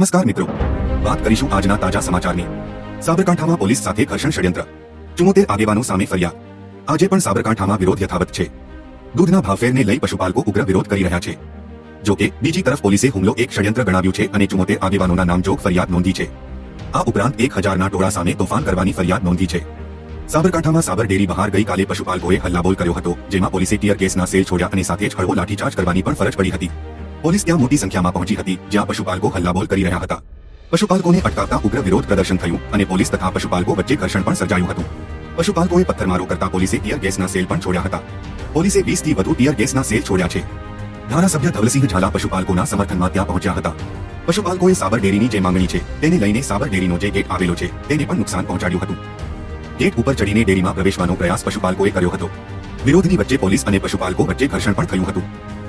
નમસ્કાર મિત્રો. વાત કરીશું આજના તાજા સમાચારની. સાબરકાંઠામાં પોલીસ સાથે ઘર્ષણ ષડયંત્ર. ચુમોતેર આગેવાનો સામે ફરિયાદ. આજે પણ સાબરકાંઠામાં વિરોધ યથાવત છે. દૂધના ભાવફેરને લઈ પશુપાલકો ઉગ્ર વિરોધ કરી રહ્યા છે. જો કે બીજી તરફ પોલીસે હુમલો એક ષડયંત્ર ગણાવ્યું છે અને ચુમોતેર આગેવાનોના નામજોગ ફરિયાદ નોંધી છે. આ ઉપરાંત એક હજારના ટોળા સામે તોફાન કરવાની ફરિયાદ નોંધી છે. સાબરકાંઠામાં સાબર ડેરી બહાર ગઈકાલે પશુપાલકોએ હલ્લાબોલ કર્યો હતો, જેમાં પોલીસે ટીયર ગેસના સેલ છોડ્યા અને સાથે જ હળવો લાઠીચાર્જ કરવાની પણ ફરજ પડી હતી. પોલીસ ત્યાં મોટી સંખ્યામાં પહોંચી હતી, જ્યાં પશુપાલકો હલ્લાબોલ કરી રહ્યા હતા. પશુપાલકોને અટકાવતા ઉગ્ર વિરોધ પ્રદર્શન થયું અને પોલીસ તથા પશુપાલકો વચ્ચે ઘર્ષણ પણ સર્જાયું હતું. પશુપાલકોએ પથ્થરમારો કરતા પોલીસે ટીયર ગેસના સેલ પણ છોડ્યા હતા. પોલીસે વીસથી વધુ ટીયર ગેસના સેલ છોડ્યા છે. ધારાસભ્ય ધવલસિંહ ઝાલા પશુપાલકોના સમર્થનમાં ત્યાં પહોંચ્યા હતા. પશુપાલકોએ સાબર ડેરીની જે માંગણી છે, તેને લઈને સાબર ડેરીનો જે ગેટ આવેલો છે, તેને પણ નુકસાન પહોંચાડ્યું હતું. ગેટ ઉપર ચડીને ડેરીમાં પ્રવેશવાનો પ્રયાસ પશુપાલકોએ કર્યો હતો. વિરોધની વચ્ચે પોલીસ અને પશુપાલકો વચ્ચે ઘર્ષણ પણ થયું હતું.